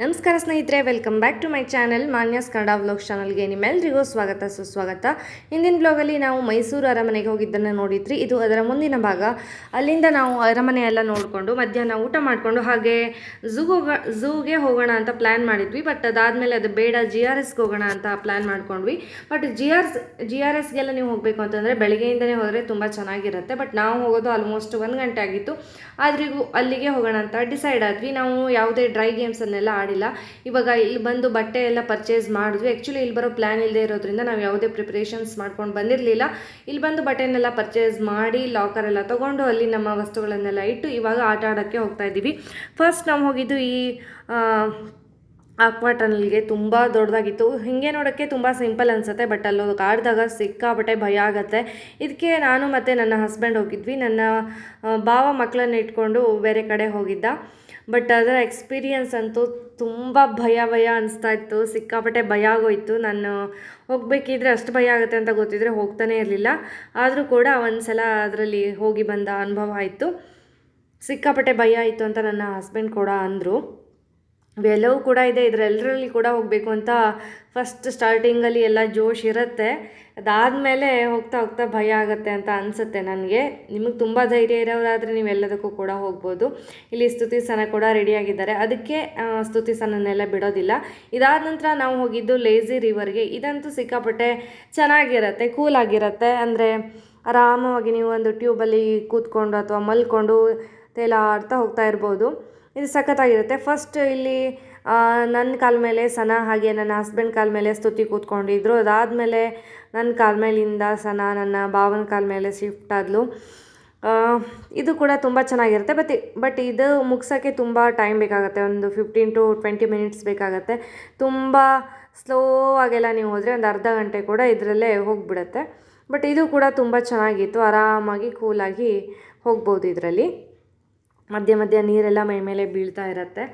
ನಮಸ್ಕಾರ ಸ್ನೇಹಿತರೆ welcome back to my channel Manya's Kannada vlog ಚಾನಲ್ಗೆ ನಿಮ್ಮೆಲ್ಲರಿಗೂ ಸ್ವಾಗತ, ಸುಸ್ವಾಗತ. ಹಿಂದಿನ ಬ್ಲಾಗಲ್ಲಿ ನಾವು ಮೈಸೂರು ಅರಮನೆಗೆ ಹೋಗಿದ್ದನ್ನು ನೋಡಿದ್ರಿ. ಇದು ಅದರ ಮುಂದಿನ ಭಾಗ. ಅಲ್ಲಿಂದ ನಾವು ಅರಮನೆ ಎಲ್ಲ ನೋಡಿಕೊಂಡು ಮಧ್ಯಾಹ್ನ ಊಟ ಮಾಡಿಕೊಂಡು ಹಾಗೆ ಝೂ ಹೋಗ ಝೂಗೆ ಹೋಗೋಣ ಅಂತ ಪ್ಲ್ಯಾನ್ ಮಾಡಿದ್ವಿ. ಬಟ್ ಅದಾದಮೇಲೆ ಅದು ಬೇಡ ಜಿ ಆರ್ ಎಸ್ಗೆ ಹೋಗೋಣ ಅಂತ ಪ್ಲ್ಯಾನ್ ಮಾಡ್ಕೊಂಡ್ವಿ. But G R G R ಎಸ್ಗೆಲ್ಲ ನೀವು ಹೋಗಬೇಕು ಅಂತಂದರೆ ಬೆಳಗ್ಗೆಯಿಂದನೇ ಹೋದರೆ ತುಂಬ ಚೆನ್ನಾಗಿರುತ್ತೆ. ಬಟ್ ನಾವು ಹೋಗೋದು ಆಲ್ಮೋಸ್ಟ್ ಒಂದು ಗಂಟೆ ಆಗಿತ್ತು. ಆದ್ರಿಗೂ ಅಲ್ಲಿಗೆ ಹೋಗೋಣ ಅಂತ ಡಿಸೈಡ್ ಆದ್ವಿ. ನಾವು ಯಾವುದೇ ಡ್ರೈ ಗೇಮ್ಸನ್ನೆಲ್ಲ ಆಡಿಲ್ಲ ಇವಾಗ ಇಲ್ಲಿ ಬಂದು ಬಟ್ಟೆ ಎಲ್ಲ ಪರ್ಚೇಸ್ ಮಾಡಿದ್ವಿ. ಆ್ಯಕ್ಚುಲಿ ಇಲ್ಲಿ ಬರೋ ಪ್ಲ್ಯಾನ್ ಇಲ್ಲದೆ ಇರೋದ್ರಿಂದ ನಾವು ಯಾವುದೇ ಪ್ರಿಪ್ರೇಷನ್ಸ್ ಮಾಡ್ಕೊಂಡು ಬಂದಿರಲಿಲ್ಲ. ಇಲ್ಲಿ ಬಂದು ಬಟ್ಟೆನೆಲ್ಲ ಪರ್ಚೇಸ್ ಮಾಡಿ ಲಾಕರ್ ಎಲ್ಲ ತೊಗೊಂಡು ಅಲ್ಲಿ ನಮ್ಮ ವಸ್ತುಗಳನ್ನೆಲ್ಲ ಇಟ್ಟು ಇವಾಗ ಆಟ ಆಡೋಕ್ಕೆ ಹೋಗ್ತಾ ಇದ್ದೀವಿ ಫಸ್ಟ್ ನಾವು ಹೋಗಿದ್ದು ಈ ಆಕ್ವಾ ಟನಲ್ಗೆ ತುಂಬ ದೊಡ್ಡದಾಗಿತ್ತು. ಹೀಗೆ ನೋಡೋಕ್ಕೆ ತುಂಬ ಸಿಂಪಲ್ ಅನಿಸುತ್ತೆ ಬಟ್ ಅಲ್ಲಿ ಆಡಿದಾಗ ಸಿಕ್ಕಾಪಟ್ಟೆ ಭಯ ಆಗುತ್ತೆ. ಇದಕ್ಕೆ ನಾನು ಮತ್ತು ನನ್ನ ಹಸ್ಬೆಂಡ್ ಹೋಗಿದ್ವಿ. ನನ್ನ ಭಾವ ಮಕ್ಕಳನ್ನ ಇಟ್ಕೊಂಡು ಬೇರೆ ಕಡೆ ಹೋಗಿದ್ದ. ಬಟ್ ಅದರ ಎಕ್ಸ್ಪೀರಿಯನ್ಸ್ ಅಂತೂ ತುಂಬ ಭಯ ಭಯ ಅನಿಸ್ತಾ ಇತ್ತು. ಸಿಕ್ಕಾಪಟ್ಟೆ ಭಯ ಆಗೋಯ್ತು. ನಾನು ಹೋಗಬೇಕಿದ್ರೆ ಅಷ್ಟು ಭಯ ಆಗುತ್ತೆ ಅಂತ ಗೊತ್ತಿದ್ರೆ ಹೋಗ್ತಾನೇ ಇರಲಿಲ್ಲ. ಆದರೂ ಕೂಡ ಒಂದು ಸಲ ಅದರಲ್ಲಿ ಹೋಗಿ ಬಂದ ಅನುಭವ ಆಯಿತು. ಸಿಕ್ಕಾಪಟ್ಟೆ ಭಯ ಆಯಿತು ಅಂತ ನನ್ನ ಹಸ್ಬೆಂಡ್ ಕೂಡ ಅಂದರು. ಇವೆಲ್ಲವೂ ಕೂಡ ಇದೆ ಇದರೆಲ್ಲರಲ್ಲಿ ಕೂಡ ಹೋಗಬೇಕು ಅಂತ ಫಸ್ಟ್ ಸ್ಟಾರ್ಟಿಂಗಲ್ಲಿ ಎಲ್ಲ ಜೋಶ್ ಇರುತ್ತೆ. ಅದಾದಮೇಲೆ ಹೋಗ್ತಾ ಹೋಗ್ತಾ ಭಯ ಆಗುತ್ತೆ ಅಂತ ಅನಿಸುತ್ತೆ ನನಗೆ. ನಿಮಗೆ ತುಂಬ ಧೈರ್ಯ ಇರೋರಾದರೆ ನೀವು ಎಲ್ಲದಕ್ಕೂ ಕೂಡ ಹೋಗ್ಬೋದು. ಇಲ್ಲಿ ಸ್ತುತಿ ಸನ ಕೂಡ ರೆಡಿಯಾಗಿದ್ದಾರೆ ಅದಕ್ಕೆ ಸ್ತುತಿ ಸನನ್ನೆಲ್ಲ ಬಿಡೋದಿಲ್ಲ. ಇದಾದ ನಂತರ ನಾವು ಹೋಗಿದ್ದು ಲೇಝಿ ರಿವರ್ಗೆ ಇದಂತೂ ಸಿಕ್ಕಾಪಟ್ಟೆ ಚೆನ್ನಾಗಿರುತ್ತೆ ಕೂಲಾಗಿರುತ್ತೆ ಅಂದರೆ ಆರಾಮವಾಗಿ ನೀವು ಒಂದು ಟ್ಯೂಬಲ್ಲಿ ಕೂತ್ಕೊಂಡು ಅಥವಾ ಮಲ್ಕೊಂಡು ತೇಲಾಡ್ತಾ ಹೋಗ್ತಾ ಇರ್ಬೋದು. ಇದು ಸಖತ್ತಾಗಿರುತ್ತೆ. ಫಸ್ಟ್ ಇಲ್ಲಿ ನನ್ನ ಕಾಲ ಮೇಲೆ ಸನಾ ಹಾಗೆ ನನ್ನ ಹಸ್ಬೆಂಡ್ ಕಾಲ ಮೇಲೆ ಸ್ತುತಿ ಕೂತ್ಕೊಂಡಿದ್ರು. ಅದಾದಮೇಲೆ ನನ್ನ ಕಾಲ ಮೇಲಿಂದ ಸನಾ ನನ್ನ ಭಾವನ ಕಾಲ ಮೇಲೆ ಶಿಫ್ಟ್ ಆದಲು. ಇದು ಕೂಡ ತುಂಬ ಚೆನ್ನಾಗಿರುತ್ತೆ. ಬಟ್ ಬಟ್ ಇದು ಮುಗ್ಸೋಕ್ಕೆ ತುಂಬ ಟೈಮ್ ಬೇಕಾಗುತ್ತೆ. ಒಂದು ಫಿಫ್ಟೀನ್ ಟು ಟ್ವೆಂಟಿ ಮಿನಿಟ್ಸ್ ಬೇಕಾಗುತ್ತೆ. ತುಂಬ ಸ್ಲೋ ಆಗೆಲ್ಲ ನೀವು ಹೋದರೆ ಒಂದು ಅರ್ಧ ಗಂಟೆ ಕೂಡ ಇದರಲ್ಲೇ ಹೋಗಿಬಿಡುತ್ತೆ. ಬಟ್ ಇದು ಕೂಡ ತುಂಬ ಚೆನ್ನಾಗಿತ್ತು. ಆರಾಮಾಗಿ ಕೂಲಾಗಿ ಹೋಗ್ಬೋದು ಇದರಲ್ಲಿ. ಮಧ್ಯ ಮಧ್ಯ ನೀರೆಲ್ಲ ಮೈ ಮೇಲೆ ಬೀಳ್ತಾ ಇರುತ್ತೆ.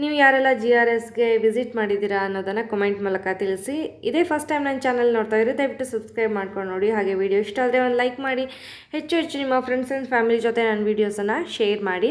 ನೀವು ಯಾರೆಲ್ಲ ಜಿ ಆರ್ ಎಸ್ಗೆ ವಿಸಿಟ್ ಮಾಡಿದ್ದೀರಾ ಅನ್ನೋದನ್ನು ಕಮೆಂಟ್ ಮೂಲಕ ತಿಳಿಸಿ. ಇದೇ ಫಸ್ಟ್ ಟೈಮ್ ನನ್ನ ಚಾನಲ್ ನೋಡ್ತಾ ಇದ್ರೆ ದಯವಿಟ್ಟು ಸಬ್ಸ್ಕ್ರೈಬ್ ಮಾಡ್ಕೊಂಡು ನೋಡಿ. ಹಾಗೆ ವಿಡಿಯೋ ಇಷ್ಟ ಆದರೆ ಒಂದು ಲೈಕ್ ಮಾಡಿ. ಹೆಚ್ಚು ಹೆಚ್ಚು ನಿಮ್ಮ ಫ್ರೆಂಡ್ಸ್ ಆ್ಯಂಡ್ ಫ್ಯಾಮಿಲಿ ಜೊತೆ ನನ್ನ ವೀಡಿಯೋಸನ್ನು ಶೇರ್ ಮಾಡಿ.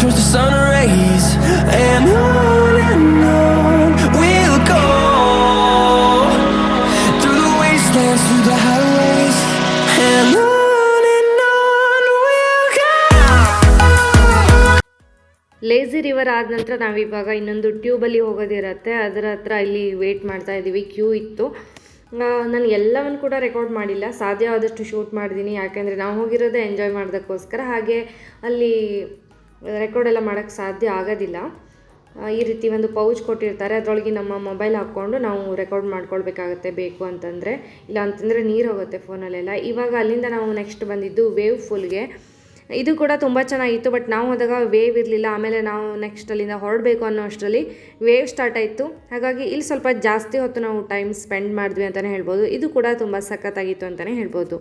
Turns to sun rays. And the the. Lazy river ಆದ ನಂತರ ನಾವಿವಾಗ ಇನ್ನೊಂದು ಟ್ಯೂಬಲ್ಲಿ ಹೋಗೋದಿರತ್ತೆ ಅದರ ಹತ್ರ ಇಲ್ಲಿ ವೇಟ್ ಮಾಡ್ತಾ ಇದ್ದೀವಿ. ಕ್ಯೂ ಇತ್ತು. ನಾನು ಎಲ್ಲವನ್ನು ಕೂಡ ರೆಕಾರ್ಡ್ ಮಾಡಿಲ್ಲ. ಸಾಧ್ಯ ಆದಷ್ಟು ಶೂಟ್ ಮಾಡಿದ್ದೀನಿ. ಯಾಕೆಂದರೆ ನಾವು ಹೋಗಿರೋದೇ ಎಂಜಾಯ್ ಮಾಡೋದಕ್ಕೋಸ್ಕರ. ಹಾಗೆ ಅಲ್ಲಿ ರೆಕಾರ್ಡ್ ಎಲ್ಲ ಮಾಡೋಕ್ಕೆ ಸಾಧ್ಯ ಆಗೋದಿಲ್ಲ. ಈ ರೀತಿ ಒಂದು ಪೌಚ್ ಕೊಟ್ಟಿರ್ತಾರೆ. ಅದರೊಳಗೆ ನಮ್ಮ ಮೊಬೈಲ್ ಹಾಕ್ಕೊಂಡು ನಾವು ರೆಕಾರ್ಡ್ ಮಾಡ್ಕೊಳ್ಬೇಕಾಗತ್ತೆ ಬೇಕು ಅಂತಂದರೆ. ಇಲ್ಲ ಅಂತಂದರೆ ನೀರು ಹೋಗುತ್ತೆ ಫೋನಲ್ಲೆಲ್ಲ ಇವಾಗ ಅಲ್ಲಿಂದ ನಾವು ನೆಕ್ಸ್ಟ್ ಬಂದಿದ್ದು ವೇವ್ ಫುಲ್ಗೆ ಇದು ಕೂಡ ತುಂಬ ಚೆನ್ನಾಗಿತ್ತು ಬಟ್ ನಾವು ಹೋದಾಗ ವೇವ್ ಇರಲಿಲ್ಲ. ಆಮೇಲೆ ನಾವು ನೆಕ್ಸ್ಟ್ ಅಲ್ಲಿಂದ ಹೊರಡಬೇಕು ಅನ್ನೋ ಅಷ್ಟರಲ್ಲಿ ವೇವ್ ಸ್ಟಾರ್ಟ್ ಆಯಿತು. ಹಾಗಾಗಿ ಇಲ್ಲಿ ಸ್ವಲ್ಪ ಜಾಸ್ತಿ ಹೊತ್ತು ನಾವು ಟೈಮ್ ಸ್ಪೆಂಡ್ ಮಾಡಿದ್ವಿ ಅಂತಲೇ ಹೇಳ್ಬೋದು. ಇದು ಕೂಡ ತುಂಬ ಸಖತ್ತಾಗಿತ್ತು ಅಂತಲೇ ಹೇಳ್ಬೋದು.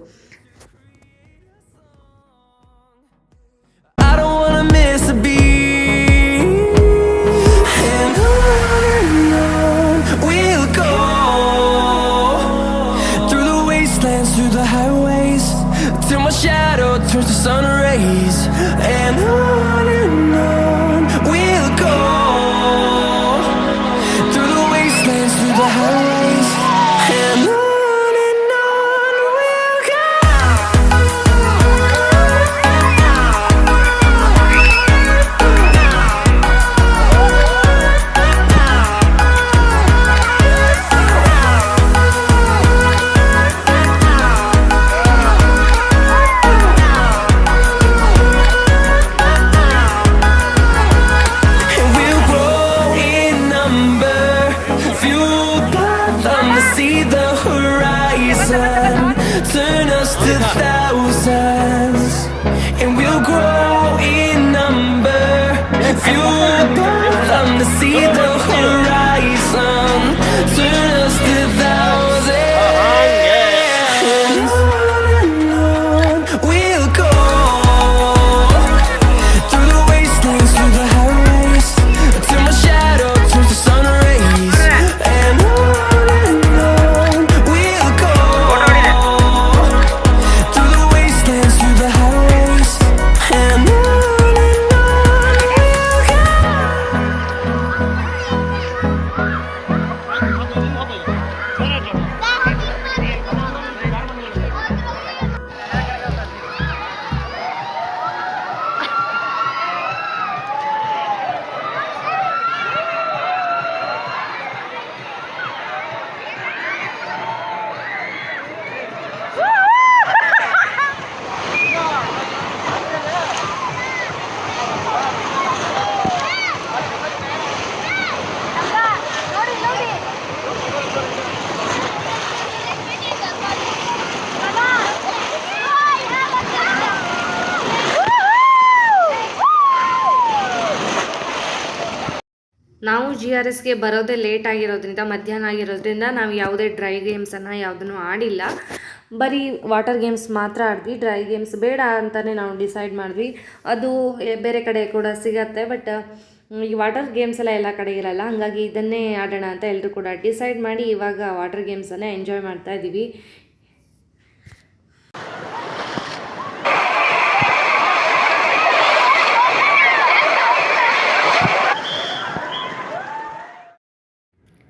ನಾವು ಜಿ ಆರ್ ಎಸ್ಗೆ ಬರೋದೇ ಲೇಟ್ ಆಗಿರೋದ್ರಿಂದ, ಮಧ್ಯಾಹ್ನ ಆಗಿರೋದ್ರಿಂದ ನಾವು ಯಾವುದೇ ಡ್ರೈ ಗೇಮ್ಸನ್ನು ಯಾವುದನ್ನು ಆಡಿಲ್ಲ. ಬರೀ ವಾಟರ್ ಗೇಮ್ಸ್ ಮಾತ್ರ ಆಡಿದ್ವಿ. ಡ್ರೈ ಗೇಮ್ಸ್ ಬೇಡ ಅಂತಲೇ ನಾವು ಡಿಸೈಡ್ ಮಾಡಿದ್ವಿ. ಅದು ಬೇರೆ ಕಡೆ ಕೂಡ ಸಿಗತ್ತೆ ಬಟ್ ಈ ವಾಟರ್ ಗೇಮ್ಸ್ ಎಲ್ಲ ಎಲ್ಲ ಕಡೆ ಇರಲ್ಲ. ಹಾಗಾಗಿ ಇದನ್ನೇ ಆಡೋಣ ಅಂತ ಎಲ್ಲರೂ ಕೂಡ ಡಿಸೈಡ್ ಮಾಡಿ ಇವಾಗ ವಾಟರ್ ಗೇಮ್ಸನ್ನು ಎಂಜಾಯ್ ಮಾಡ್ತಾ ಇದ್ದೀವಿ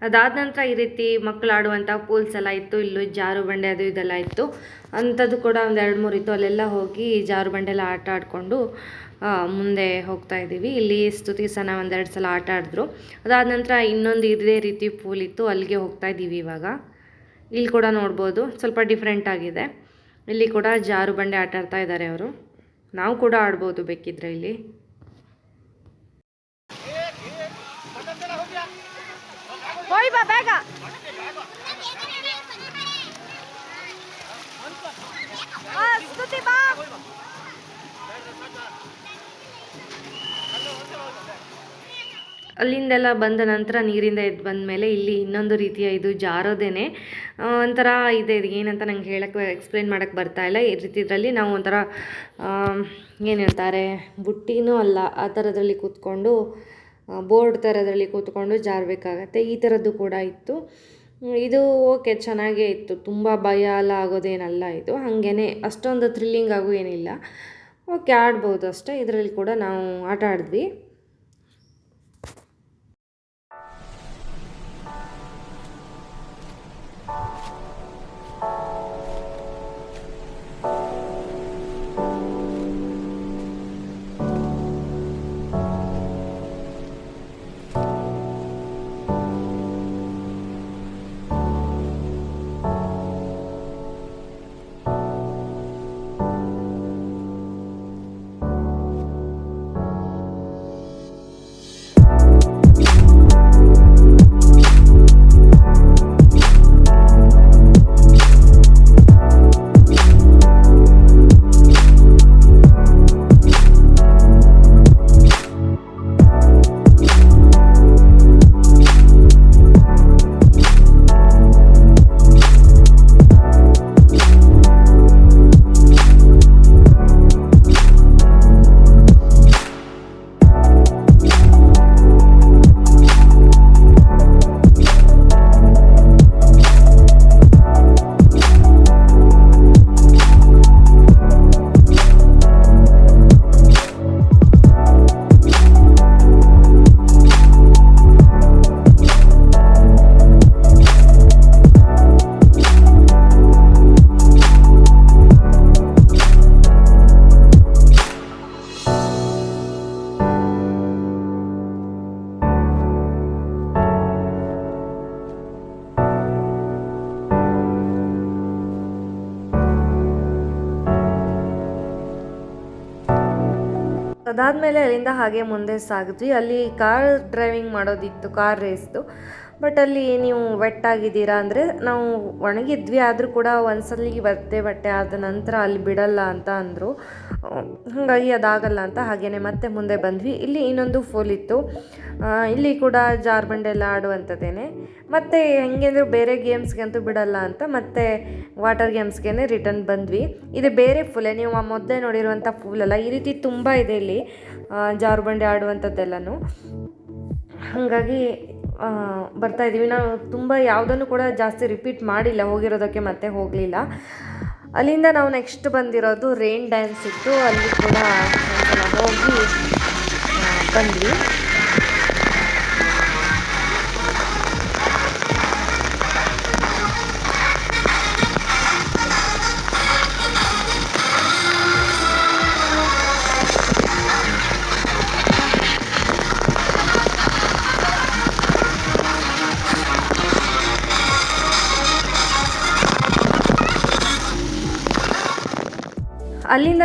ಅದಾದ ನಂತರ ಈ ರೀತಿ ಮಕ್ಕಳು ಆಡುವಂಥ ಪೂಲ್ಸ್ ಎಲ್ಲ ಇತ್ತು. ಇಲ್ಲೂ ಜಾರು ಬಂಡೆ ಅದು ಇದೆಲ್ಲ ಇತ್ತು. ಅಂಥದ್ದು ಕೂಡ ಒಂದು ಎರಡು ಮೂರು ಇತ್ತು. ಅಲ್ಲೆಲ್ಲ ಹೋಗಿ ಜಾರು ಬಂಡೆ ಎಲ್ಲ ಆಟ ಆಡಿಕೊಂಡು ಮುಂದೆ ಹೋಗ್ತಾ ಇದ್ದೀವಿ. ಇಲ್ಲಿ ಸ್ತುತಿ ಸನ ಒಂದೆರಡು ಸಲ ಆಟ ಆಡಿದ್ರು. ಅದಾದ ನಂತರ ಇನ್ನೊಂದು ಇದೇ ರೀತಿ ಪೂಲ್ ಇತ್ತು. ಅಲ್ಲಿಗೆ ಹೋಗ್ತಾ ಇದ್ದೀವಿ ಇವಾಗ. ಇಲ್ಲಿ ಕೂಡ ನೋಡ್ಬೋದು. ಸ್ವಲ್ಪ ಡಿಫ್ರೆಂಟ್ ಆಗಿದೆ. ಇಲ್ಲಿ ಕೂಡ ಜಾರು ಬಂಡೆ ಆಟ ಆಡ್ತಾ ಇದ್ದಾರೆ ಅವರು. ನಾವು ಕೂಡ ಆಡ್ಬೋದು ಬೇಕಿದ್ರೆ ಇಲ್ಲಿ. ಅಲ್ಲಿಂದೆಲ್ಲ ಬಂದ ನಂತರ ನೀರಿಂದ ಎದ್ದು ಬಂದ ಮೇಲೆ ಇಲ್ಲಿ ಇನ್ನೊಂದು ರೀತಿಯ ಇದು ಜಾರೋದೇನೆ. ಒಂಥರ ಇದೆ ಇದು. ಏನಂತ ನಂಗೆ ಹೇಳಕ್ಕೆ ಎಕ್ಸ್ಪ್ಲೇನ್ ಮಾಡೋಕ್ಕೆ ಬರ್ತಾ ಇಲ್ಲ. ಈ ರೀತಿ ಇದರಲ್ಲಿ ನಾವು ಒಂಥರ ಏನು ಹೇಳ್ತಾರೆ, ಬುಟ್ಟಿನೂ ಅಲ್ಲ, ಆ ಥರದ್ರಲ್ಲಿ ಕೂತ್ಕೊಂಡು ಬೋರ್ಡ್ ಥರದ್ರಲ್ಲಿ ಕೂತ್ಕೊಂಡು ಜಾರಬೇಕಾಗತ್ತೆ. ಈ ಥರದ್ದು ಕೂಡ ಇತ್ತು. ಇದು ಓಕೆ, ಚೆನ್ನಾಗೇ ಇತ್ತು. ತುಂಬ ಭಯ ಎಲ್ಲ ಆಗೋದೇನಲ್ಲ ಇದು. ಹಾಗೇ ಅಷ್ಟೊಂದು ಥ್ರಿಲ್ಲಿಂಗ್ ಆಗು ಏನಿಲ್ಲ. ಓಕೆ, ಆಡ್ಬೋದು ಅಷ್ಟೇ. ಇದರಲ್ಲಿ ಕೂಡ ನಾವು ಆಟ ಆಡಿದ್ವಿ. ಅದಾದಮೇಲೆ ಅಲ್ಲಿಂದ ಹಾಗೆ ಮುಂದೆ ಸಾಗಿದ್ವಿ. ಅಲ್ಲಿ ಕಾರ್ ಡ್ರೈವಿಂಗ್ ಮಾಡೋದಿತ್ತು ಕಾರ್ ರೇಸ್ದು. ಬಟ್ ಅಲ್ಲಿ ನೀವು ವೆಟ್ ಆಗಿದ್ದೀರಾ ಅಂದರೆ ನಾವು ಒಣಗಿದ್ವಿ, ಆದರೂ ಕೂಡ ಒಂದ್ಸಲ ಒದ್ದೆ ಬಟ್ಟೆ ಆದ ನಂತರ ಅಲ್ಲಿ ಬಿಡಲ್ಲ ಅಂತ ಅಂದರು. ಹಾಗಾಗಿ ಅದಾಗಲ್ಲ ಅಂತ ಹಾಗೆಯೇ ಮತ್ತೆ ಮುಂದೆ ಬಂದ್ವಿ. ಇಲ್ಲಿ ಇನ್ನೊಂದು ಫೋಲ್ ಇತ್ತು. ಇಲ್ಲಿ ಕೂಡ ಜಾರ್ಬಂಡೆ ಎಲ್ಲ ಆಡುವಂಥದ್ದೇನೆ. ಮತ್ತು ಹೆಂಗೆಂದ್ರೆ ಬೇರೆ ಗೇಮ್ಸ್ಗಂತೂ ಬಿಡಲ್ಲ ಅಂತ ಮತ್ತೆ ವಾಟರ್ ಗೇಮ್ಸ್ಗೆ ರಿಟರ್ನ್ ಬಂದ್ವಿ. ಇದು ಬೇರೆ ಫುಲೆ, ನೀವು ಆ ಮೊದಲೇ ನೋಡಿರುವಂಥ ಫೂಲ್ ಅಲ್ಲ ಈ ರೀತಿ ತುಂಬ ಇದೆ ಇಲ್ಲಿ ಜಾರುಬಂಡಿ ಆಡುವಂಥದ್ದೆಲ್ಲನೂ. ಹಾಗಾಗಿ ಬರ್ತಾ ಇದ್ದೀವಿ. ನಾವು ತುಂಬ ಯಾವುದನ್ನು ಕೂಡ ಜಾಸ್ತಿ ರಿಪೀಟ್ ಮಾಡಿಲ್ಲ, ಹೋಗಿರೋದಕ್ಕೆ ಮತ್ತೆ ಹೋಗಲಿಲ್ಲ. ಅಲ್ಲಿಂದ ನಾವು ನೆಕ್ಸ್ಟ್ ಬಂದಿರೋದು ರೈನ್ ಡ್ಯಾನ್ಸ್ ಇತ್ತು ಅಲ್ಲಿ ಕೂಡ ಹೋಗಿ ಬಂದ್ವಿ.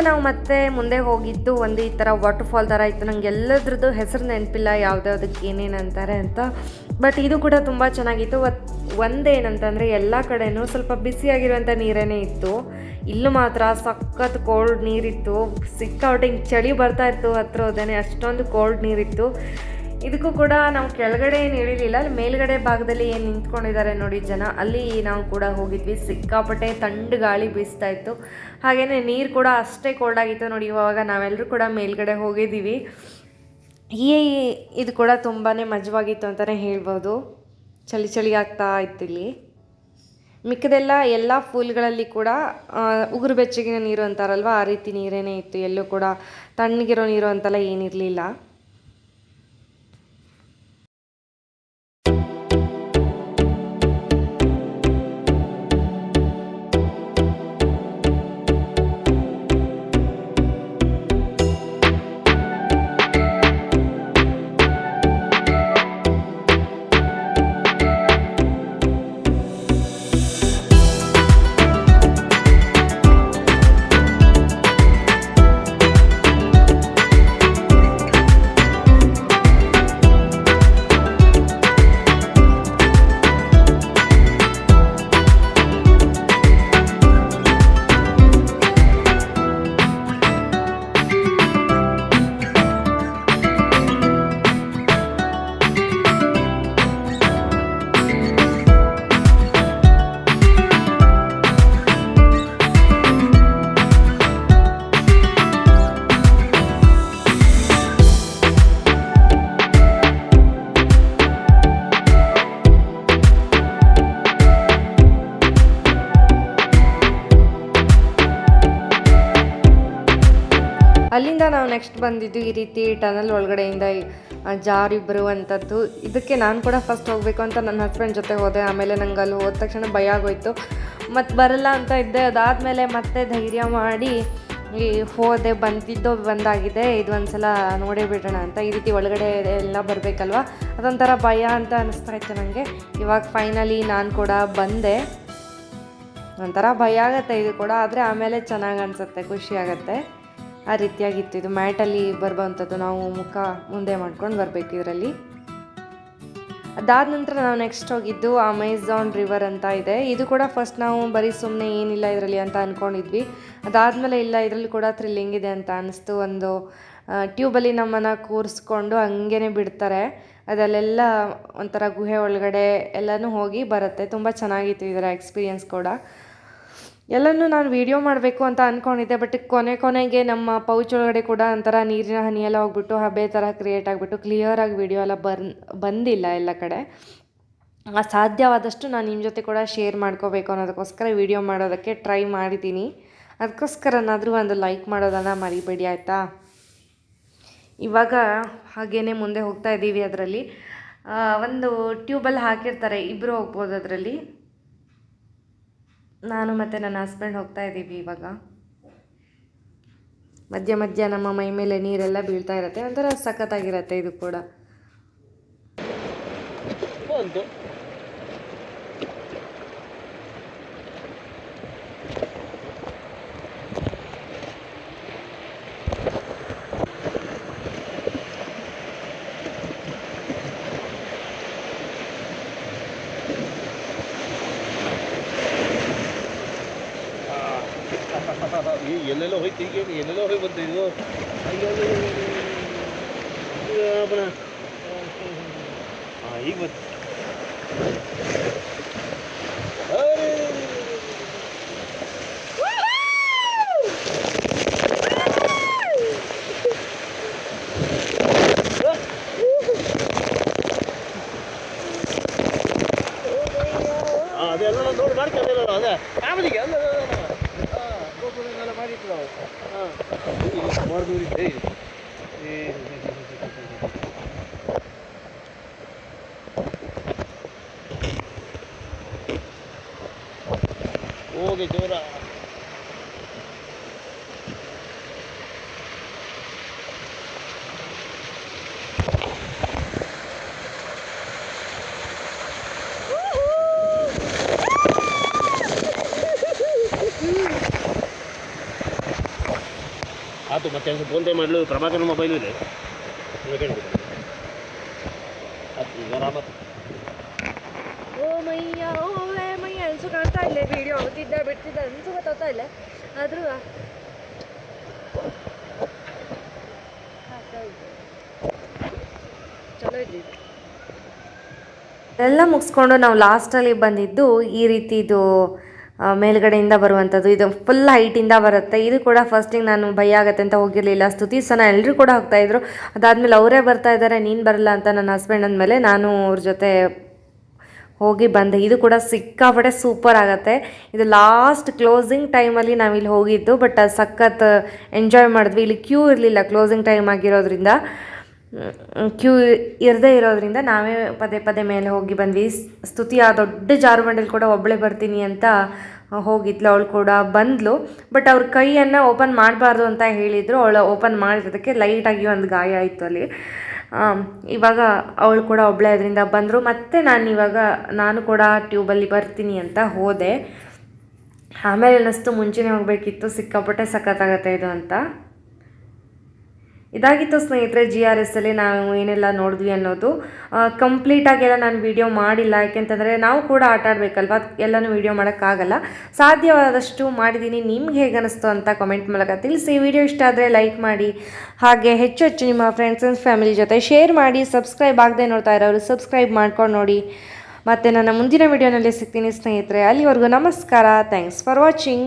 ನಾವು ಮತ್ತೆ ಮುಂದೆ ಹೋಗಿದ್ದು ಒಂದು ಈ ಥರ ವಾಟರ್ಫಾಲ್ ಥರ ಇತ್ತು. ನಂಗೆ ಎಲ್ಲದ್ರದ್ದು ಹೆಸರು ನೆನಪಿಲ್ಲ ಯಾವುದ್ಯಾವ್ದಕ್ಕೆ ಏನೇನು ಅಂತಾರೆ ಅಂತ. ಬಟ್ ಇದು ಕೂಡ ತುಂಬ ಚೆನ್ನಾಗಿತ್ತು. ಒಂದೇನಂತಂದರೆ ಎಲ್ಲ ಕಡೆನೂ ಸ್ವಲ್ಪ ಬಿಸಿಯಾಗಿರುವಂಥ ನೀರೇನೇ ಇತ್ತು. ಇಲ್ಲೂ ಮಾತ್ರ ಸಖತ್ ಕೋಲ್ಡ್ ನೀರಿತ್ತು. ಸಿಕ್ಕಾಪಟ್ಟೆ ಹಿಂಗೆ ಚಳಿ ಬರ್ತಾ ಇತ್ತು ಹತ್ರ ಹೋದೇನೆ ಅಷ್ಟೊಂದು ಕೋಲ್ಡ್ ನೀರಿತ್ತು. ಇದಕ್ಕೂ ಕೂಡ ನಾವು ಕೆಳಗಡೆ ಏನು ಇಳಿಲಿಲ್ಲ ಅಲ್ಲಿ ಮೇಲ್ಗಡೆ ಭಾಗದಲ್ಲಿ ಏನು ನಿಂತ್ಕೊಂಡಿದ್ದಾರೆ ನೋಡಿ ಜನ. ಅಲ್ಲಿ ನಾವು ಕೂಡ ಹೋಗಿದ್ವಿ. ಸಿಕ್ಕಾಪಟ್ಟೆ ತಣ್ಣು ಗಾಳಿ ಬೀಸ್ತಾ ಇತ್ತು. ಹಾಗೆಯೇ ನೀರು ಕೂಡ ಅಷ್ಟೇ ಕೋಲ್ಡ್ ಆಗಿತ್ತು ನೋಡಿ, ಇವಾಗ ನಾವೆಲ್ಲರೂ ಕೂಡ ಮೇಲ್ಗಡೆ ಹೋಗಿದ್ದೀವಿ. ಈ ಇದು ಕೂಡ ತುಂಬಾ ಮಜವಾಗಿತ್ತು ಅಂತಲೇ ಹೇಳ್ಬೋದು. ಚಳಿ ಚಳಿ ಆಗ್ತಾ ಇತ್ತು ಇಲ್ಲಿ ಮಿಕ್ಕದೆಲ್ಲ ಎಲ್ಲ ಫೂಲ್ಗಳಲ್ಲಿ ಕೂಡ ಉಗುರು ಬೆಚ್ಚಗಿನ ನೀರು ಅಂತಾರಲ್ವ, ಆ ರೀತಿ ನೀರೇನೇ ಇತ್ತು. ಎಲ್ಲೂ ಕೂಡ ತಣ್ಣಗಿರೋ ನೀರು ಅಂತೆಲ್ಲ ಏನಿರಲಿಲ್ಲ. ನೆಕ್ಸ್ಟ್ ಬಂದಿದ್ದು ಈ ರೀತಿ ಟನಲ್ ಒಳಗಡೆಯಿಂದ ಜಾರಿ ಬರುವಂಥದ್ದು ಇದಕ್ಕೆ ನಾನು ಕೂಡ ಫಸ್ಟ್ ಹೋಗಬೇಕು ಅಂತ ನನ್ನ ಹಸ್ಬೆಂಡ್ ಜೊತೆ ಹೋದೆ. ಆಮೇಲೆ ನಂಗೆ ಅಲ್ಲಿ ಹೋದ ತಕ್ಷಣ ಭಯ ಆಗೋಯ್ತು. ಮತ್ತು ಬರಲ್ಲ ಅಂತ ಇದ್ದೆ. ಅದಾದಮೇಲೆ ಮತ್ತೆ ಧೈರ್ಯ ಮಾಡಿ ಈ, ಹೋದೆ. ಬಂದಿದ್ದೋ ಬಂದಾಗಿದೆ. ಇದು ಒಂದ್ಸಲ ನೋಡೇ ಬಿಡೋಣ ಅಂತ. ಈ ರೀತಿ ಒಳಗಡೆ ಎಲ್ಲ ಬರಬೇಕಲ್ವ? ಅದೊಂಥರ ಭಯ ಅಂತ ಅನಿಸ್ತಾ ಇತ್ತು ನನಗೆ ಇವಾಗ ಫೈನಲಿ ನಾನು ಕೂಡ ಬಂದೆ. ಒಂಥರ ಭಯ ಆಗುತ್ತೆ ಇದು ಕೂಡ. ಆದರೆ ಆಮೇಲೆ ಚೆನ್ನಾಗಿ ಅನಿಸುತ್ತೆ. ಖುಷಿ ಆಗುತ್ತೆ. ಆ ರೀತಿಯಾಗಿತ್ತು. ಇದು ಮ್ಯಾಟಲ್ಲಿ ಬರುವಂಥದ್ದು ನಾವು ಮುಖ ಮುಂದೆ ಮಾಡ್ಕೊಂಡು ಬರಬೇಕು ಇದರಲ್ಲಿ. ಅದಾದ ನಂತರ ನಾವು ನೆಕ್ಸ್ಟ್ ಹೋಗಿದ್ದು ಅಮೆಝಾನ್ ರಿವರ್ ಅಂತ ಇದೆ. ಇದು ಕೂಡ ಫಸ್ಟ್ ನಾವು ಬರೀ ಸುಮ್ಮನೆ ಏನಿಲ್ಲ ಇದರಲ್ಲಿ ಅಂತ ಅಂದ್ಕೊಂಡಿದ್ವಿ ಅದಾದಮೇಲೆ ಇಲ್ಲ, ಇದರಲ್ಲಿ ಕೂಡ ಥ್ರಿಲ್ಲಿಂಗ್ ಇದೆ ಅಂತ ಅನ್ನಿಸ್ತು ಒಂದು ಟ್ಯೂಬಲ್ಲಿ ನಮ್ಮನ್ನು ಕೂರಿಸ್ಕೊಂಡು ಹಂಗೇ ಬಿಡ್ತಾರೆ. ಅದಲ್ಲೆಲ್ಲ ಒಂಥರ ಗುಹೆ ಒಳಗಡೆ ಎಲ್ಲನೂ ಹೋಗಿ ಬರುತ್ತೆ. ತುಂಬ ಚೆನ್ನಾಗಿತ್ತು ಇದರ ಎಕ್ಸ್ಪೀರಿಯನ್ಸ್ ಕೂಡ. ಎಲ್ಲನೂ ನಾನು ವಿಡಿಯೋ ಮಾಡಬೇಕು ಅಂತ ಅಂದ್ಕೊಂಡಿದ್ದೆ ಬಟ್ ಕೊನೆ ಕೊನೆಗೆ ನಮ್ಮ ಪೌಚ್ ಒಳಗಡೆ ಕೂಡ ಒಂಥರ ನೀರಿನ ಹನಿ ಎಲ್ಲ ಹೋಗ್ಬಿಟ್ಟು, ಹಬೆ ಥರ ಕ್ರಿಯೇಟ್ ಆಗಿಬಿಟ್ಟು ಕ್ಲಿಯರಾಗಿ ವಿಡಿಯೋ ಎಲ್ಲ ಬರ್, ಬಂದಿಲ್ಲ ಎಲ್ಲ ಕಡೆ. ಸಾಧ್ಯವಾದಷ್ಟು ನಾನು ನಿಮ್ಮ ಜೊತೆ ಕೂಡ ಶೇರ್ ಮಾಡ್ಕೋಬೇಕು ಅನ್ನೋದಕ್ಕೋಸ್ಕರ ವಿಡಿಯೋ ಮಾಡೋದಕ್ಕೆ ಟ್ರೈ ಮಾಡಿದ್ದೀನಿ. ಅದಕ್ಕೋಸ್ಕರನಾದರೂ ಒಂದು ಲೈಕ್ ಮಾಡೋದನ್ನು ಮರಿಬೇಡಿ, ಆಯಿತಾ? ಇವಾಗ ಹಾಗೇನೆ ಮುಂದೆ ಹೋಗ್ತಾ ಇದ್ದೀವಿ ಅದರಲ್ಲಿ. ಒಂದು ಟ್ಯೂಬಲ್ಲಿ ಹಾಕಿರ್ತಾರೆ ಇಬ್ಬರು ಹೋಗ್ಬೋದು ಅದರಲ್ಲಿ. ನಾನು ಮತ್ತು ನನ್ನ ಹಸ್ಬೆಂಡ್ ಹೋಗ್ತಾ ಇದ್ದೀವಿ ಇವಾಗ. ಮಧ್ಯ ಮಧ್ಯ ನಮ್ಮ ಮೈ ಮೇಲೆ ನೀರೆಲ್ಲ ಬೀಳ್ತಾ ಇರುತ್ತೆ. ಒಂಥರ ಸಖತ್ತಾಗಿರುತ್ತೆ ಇದು ಕೂಡ. ಏನು ಎಲ್ಲೆಲ್ಲೋ ಹೋಗಿ ಬಂತು ಇದು ಹೋಗಿ ಆಯ್ತು ಮತ್ತೆ ಫೋನ್ಪೇ ಮಾಡಲು? ಪ್ರಭಾಕರ್ ಮೊಬೈಲ್ ಇದೆ. ವಿಡಿಯೋ ಆಗುತ್ತಿದ್ದ, ಬಿಡ್ತಿದ್ದ ಅನ್ಸು ಗೊತ್ತಾಗ್ತಾ ಇಲ್ಲ. ಆದ್ರೂ ಚಲೋ ಎಲ್ಲ ಮುಗಿಸ್ಕೊಂಡು ನಾವು ಲಾಸ್ಟಲ್ಲಿ ಬಂದಿದ್ದು ಈ ರೀತಿದು ಮೇಲ್ಗಡೆಯಿಂದ ಬರುವಂಥದ್ದು. ಇದು ಫುಲ್ ಹೈಟಿಂದ ಬರುತ್ತೆ. ಇದು ಕೂಡ ಫಸ್ಟಿಗೆ ನಾನು ಭಯ ಆಗುತ್ತೆ ಅಂತ ಹೋಗಿರಲಿಲ್ಲ. ಸ್ತುತಿ ಸನ ಎಲ್ಲರೂ ಕೂಡ ಹೋಗ್ತಾಯಿದ್ರು ಅದಾದಮೇಲೆ ಅವರೇ ಬರ್ತಾ ಇದ್ದಾರೆ, ನೀನು ಬರಲ್ಲ ಅಂತ ನನ್ನ ಹಸ್ಬೆಂಡ್ ಅಂದಮೇಲೆ ನಾನು ಅವ್ರ ಜೊತೆ ಹೋಗಿ ಬಂದೆ. ಇದು ಕೂಡ ಸಿಕ್ಕಾಪಟ್ಟೆ ಸೂಪರ್ ಆಗುತ್ತೆ. ಇದು ಲಾಸ್ಟ್ ಕ್ಲೋಸಿಂಗ್ ಟೈಮಲ್ಲಿ ನಾವಿಲ್ಲಿ ಹೋಗಿದ್ದು ಬಟ್ ಸಖತ್ ಎಂಜಾಯ್ ಮಾಡಿದ್ವಿ. ಇಲ್ಲಿ ಕ್ಯೂ ಇರಲಿಲ್ಲ ಕ್ಲೋಸಿಂಗ್ ಟೈಮ್ ಆಗಿರೋದ್ರಿಂದ. ಕ್ಯೂ ಇರದೇ ಇರೋದ್ರಿಂದ ನಾವೇ ಪದೇ ಪದೇ ಮೇಲೆ ಹೋಗಿ ಬಂದ್ವಿ. ಸ್ತುತಿ ಆ ದೊಡ್ಡ ಜಾರುಬಂಡಲ್ಲಿ ಕೂಡ ಒಬ್ಬಳೇ ಬರ್ತೀನಿ ಅಂತ ಹೋಗಿದ್ಲು, ಅವಳು ಕೂಡ ಬಂದ್ಲು. ಬಟ್ ಅವ್ರ ಕೈಯನ್ನು ಓಪನ್ ಮಾಡಬಾರ್ದು ಅಂತ ಹೇಳಿದರು. ಅವಳು ಓಪನ್ ಮಾಡಿರೋದಕ್ಕೆ ಲೈಟಾಗಿ ಒಂದು ಗಾಯ ಆಯಿತು ಅಲ್ಲಿ. ಇವಾಗ ಅವಳು ಕೂಡ ಒಬ್ಬಳೇ ಅದರಿಂದ ಬಂದರು. ಮತ್ತು ನಾನು ಇವಾಗ, ನಾನು ಕೂಡ ಟ್ಯೂಬಲ್ಲಿ ಬರ್ತೀನಿ ಅಂತ ಹೋದೆ. ಆಮೇಲೆ ಅನ್ನಿಸ್ತು ಮುಂಚೆನೇ ಹೋಗಬೇಕಿತ್ತು. ಸಿಕ್ಕಾಪಟ್ಟೆ ಸಖತ್ತಾಗತ್ತೆ ಇದು ಅಂತ. ಇದಾಗಿತ್ತು ಸ್ನೇಹಿತರೆ ಜಿ ಆರ್ ಎಸ್ ಅಲ್ಲಿ ನಾವು ಏನೆಲ್ಲ ನೋಡಿದ್ವಿ ಅನ್ನೋದು. ಕಂಪ್ಲೀಟಾಗೆಲ್ಲ ನಾನು ವಿಡಿಯೋ ಮಾಡಿಲ್ಲ. ಯಾಕೆಂತಂದರೆ ನಾವು ಕೂಡ ಆಟ ಆಡಬೇಕಲ್ವ? ಎಲ್ಲನೂ ವಿಡಿಯೋ ಮಾಡೋಕ್ಕಾಗಲ್ಲ. ಸಾಧ್ಯವಾದಷ್ಟು ಮಾಡಿದ್ದೀನಿ ನಿಮ್ಗೆ ಹೇಗೆ ಅನಿಸ್ತು ಅಂತ ಕಮೆಂಟ್ ಮೂಲಕ ತಿಳಿಸಿ. ವಿಡಿಯೋ ಇಷ್ಟ ಆದರೆ ಲೈಕ್ ಮಾಡಿ. ಹಾಗೆ ಹೆಚ್ಚು ಹೆಚ್ಚು ನಿಮ್ಮ ಫ್ರೆಂಡ್ಸ್ ಆ್ಯಂಡ್ ಫ್ಯಾಮಿಲಿ ಜೊತೆ ಶೇರ್ ಮಾಡಿ. ಸಬ್ಸ್ಕ್ರೈಬ್ ಆಗದೆ ನೋಡ್ತಾ ಇರೋರು ಸಬ್ಸ್ಕ್ರೈಬ್ ಮಾಡ್ಕೊಂಡು ನೋಡಿ. ಮತ್ತು ನನ್ನ ಮುಂದಿನ ವಿಡಿಯೋನಲ್ಲಿ ಸಿಗ್ತೀನಿ ಸ್ನೇಹಿತರೆ. ಅಲ್ಲಿವರೆಗೂ ನಮಸ್ಕಾರ. Thanks for watching